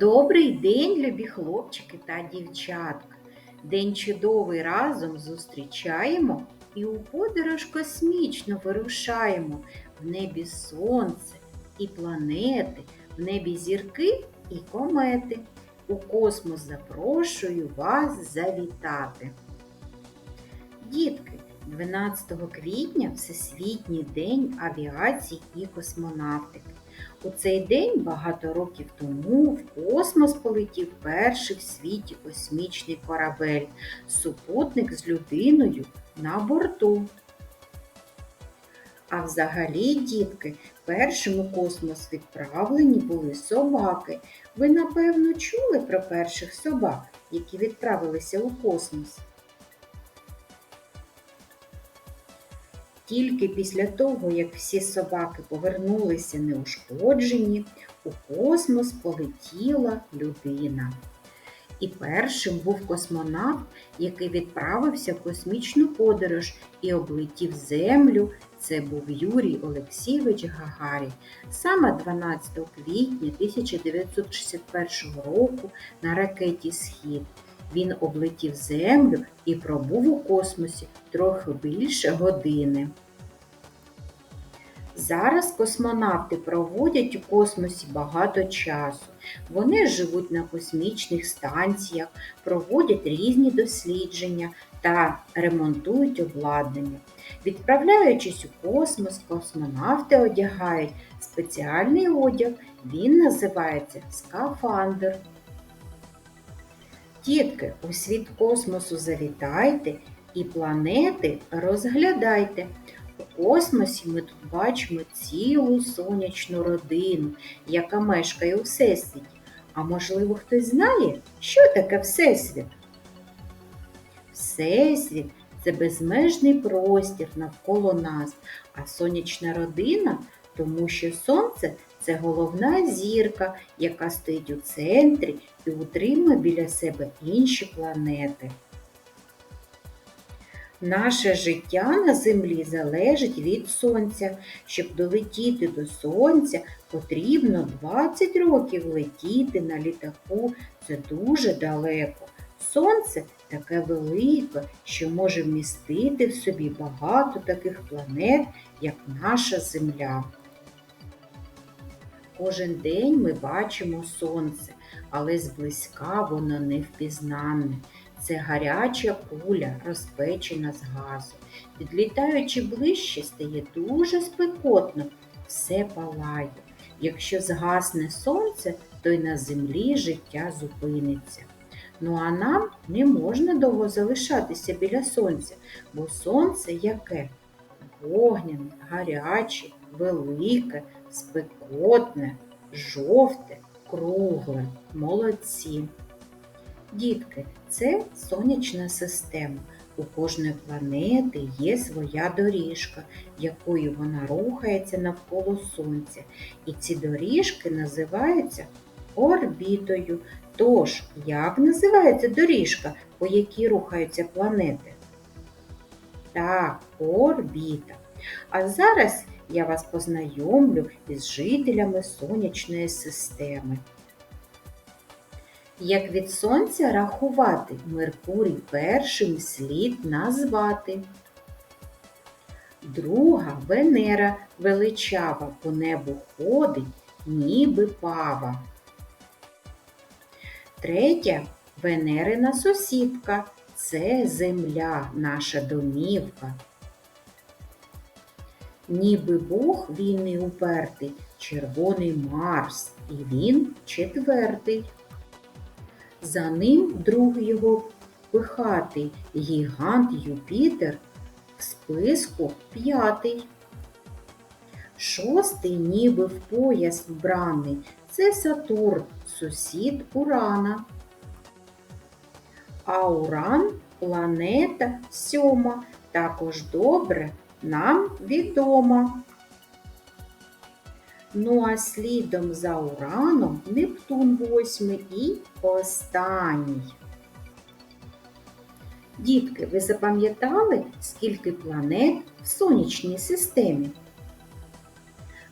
Добрий день, любі хлопчики та дівчатка. День чудовий разом зустрічаємо і у подорож космічно вирушаємо. В небі сонце і планети, в небі зірки і комети. У космос запрошую вас завітати. Дітки, 12 квітня Всесвітній день авіації і космонавтики. У цей день багато років тому в космос полетів перший в світі космічний корабель, супутник з людиною на борту. А взагалі, дітки, першим у космос відправлені були собаки. Ви, напевно, чули про перших собак, які відправилися у космос. Тільки після того, як всі собаки повернулися неушкоджені, у космос полетіла людина. І першим був космонавт, який відправився в космічну подорож і облетів Землю. Це був Юрій Олексійович Гагарін. Саме 12 квітня 1961 року на ракеті Схід він облетів Землю і пробув у космосі трохи більше години. Зараз космонавти проводять у космосі багато часу. Вони живуть на космічних станціях, проводять різні дослідження та ремонтують обладнання. Відправляючись у космос, космонавти одягають спеціальний одяг, він називається скафандр. Дітки, у світ космосу завітайте і планети розглядайте. У космосі ми тут бачимо цілу сонячну родину, яка мешкає у Всесвіті. А можливо, хтось знає, що таке Всесвіт? Всесвіт це безмежний простір навколо нас, а сонячна родина, тому що сонце це головна зірка, яка стоїть у центрі і утримує біля себе інші планети. Наше життя на землі залежить від сонця. Щоб долетіти до сонця, потрібно 20 років летіти на літаку. Це дуже далеко. Сонце таке велике, що може вмістити в собі багато таких планет, як наша Земля. Кожен день ми бачимо сонце, але зблизька воно не впізнане. Це гаряча куля, розпечена з газу. Підлітаючи ближче, стає дуже спекотно, все палає. Якщо згасне сонце, то й на землі життя зупиниться. Ну а нам не можна довго залишатися біля сонця, бо сонце яке? Вогняне, гаряче, велике, спекотне, жовте, кругле, молодці. Дітки, це сонячна система. У кожної планети є своя доріжка, якою вона рухається навколо Сонця. І ці доріжки називаються орбітою. Тож, як називається доріжка, по якій рухаються планети? Так, орбіта. А зараз я вас познайомлю із жителями сонячної системи. Як від сонця рахувати, Меркурій першим слід назвати. Друга Венера величава по небу ходить, ніби пава. Третя Венерина сусідка це земля, наша домівка. Ніби Бог він і упертий, червоний Марс, і він четвертий. За ним друг його пихатий гігант Юпітер в списку п'ятий. Шостий, ніби в пояс вбраний, це Сатурн, сусід Урана. А Уран планета сьома, також добре нам відома. Ну а слідом за Ураном Нептун восьмий і останній. Дітки, ви запам'ятали, скільки планет в сонячній системі?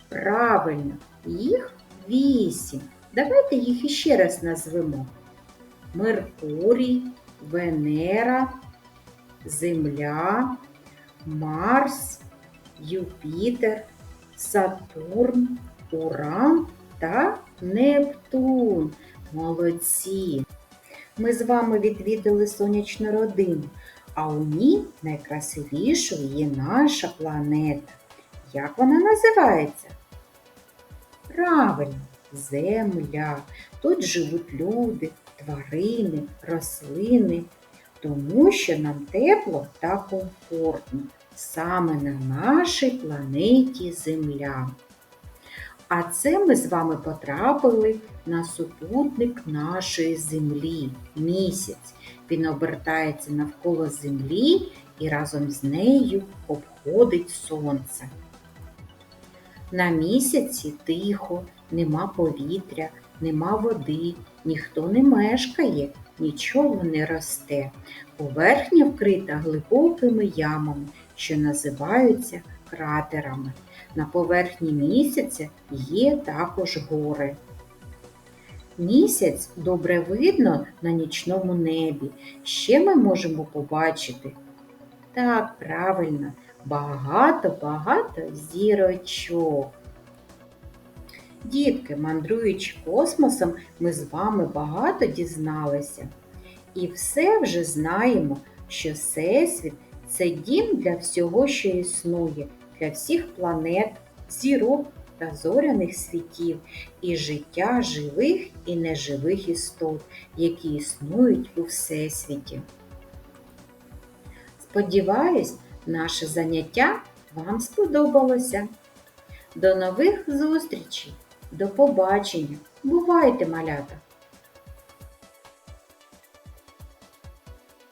Правильно, їх вісім. Давайте їх іще раз назвемо. Меркурій, Венера, Земля, Марс, Юпітер, Сатурн, Уран та Нептун. Молодці! Ми з вами відвідали сонячну родину, а у ній найкрасивішою є наша планета. Як вона називається? Правильно, Земля. Тут живуть люди, тварини, рослини, тому що нам тепло та комфортно саме на нашій планеті Земля. А це ми з вами потрапили на супутник нашої Землі місяць. Він обертається навколо Землі і разом з нею обходить сонце. На місяці тихо, нема повітря, нема води, ніхто не мешкає, нічого не росте. Поверхня вкрита глибокими ямами, що називаються кратерами. На поверхні місяця є також гори. Місяць добре видно на нічному небі. Ще ми можемо побачити. Так, правильно, багато-багато зірочок. Дітки, мандруючи космосом, ми з вами багато дізналися. І все вже знаємо, що Всесвіт це дім для всього, що існує, для всіх планет, зірок та зоряних світів і життя живих і неживих істот, які існують у Всесвіті. Сподіваюсь, наше заняття вам сподобалося. До нових зустрічей! До побачення! Бувайте, малята!